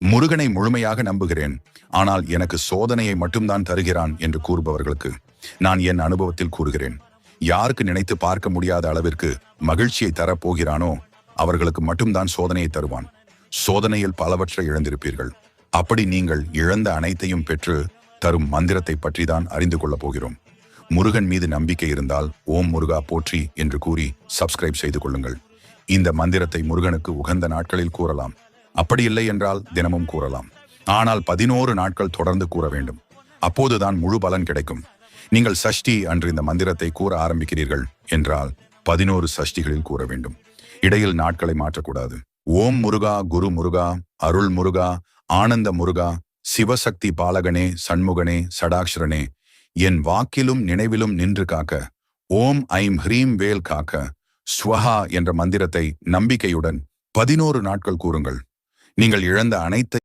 முருகனை முழுமையாக நம்புகிறேன். ஆனால் எனக்கு சோதனையை மட்டும்தான் தருகிறான் என்று கூறுபவர்களுக்கு நான் என் அனுபவத்தில் கூறுகிறேன். யாருக்கு நினைத்து பார்க்க முடியாத அளவிற்கு மகிழ்ச்சியை தரப்போகிறானோ அவர்களுக்கு மட்டும்தான் சோதனையை தருவான். சோதனையில் பலவற்றை இழந்திருப்பீர்கள். அப்படி நீங்கள் இழந்த அனைத்தையும் பெற்று தரும் மந்திரத்தை பற்றி தான் அறிந்து கொள்ளப் போகிறோம். முருகன் மீது நம்பிக்கை இருந்தால் ஓம் முருகா போற்றி என்று கூறி சப்ஸ்கிரைப் செய்து கொள்ளுங்கள். இந்த மந்திரத்தை முருகனுக்கு உகந்த நாட்களில் கூறலாம். அப்படி இல்லை என்றால் தினமும் கூறலாம். ஆனால் பதினோரு நாட்கள் தொடர்ந்து கூற வேண்டும். அப்போதுதான் முழு பலன் கிடைக்கும். நீங்கள் சஷ்டி அன்று இந்த மந்திரத்தை கூற ஆரம்பிக்கிறீர்கள் என்றால் பதினோரு சஷ்டிகளில் கூற வேண்டும். இடையில் நாட்களை மாற்றக்கூடாது. ஓம் முருகா குரு முருகா அருள் முருகா ஆனந்த முருகா சிவசக்தி பாலகனே சண்முகனே சடாக்ஷரனே என் வாக்கிலும் நினைவிலும் நின்று காக்க ஓம் ஐம் ஹ்ரீம் வேல் காக்க ஸ்வஹா என்ற மந்திரத்தை நம்பிக்கையுடன் பதினோரு நாட்கள் கூறுங்கள். நீங்கள் இழந்த அனைத்து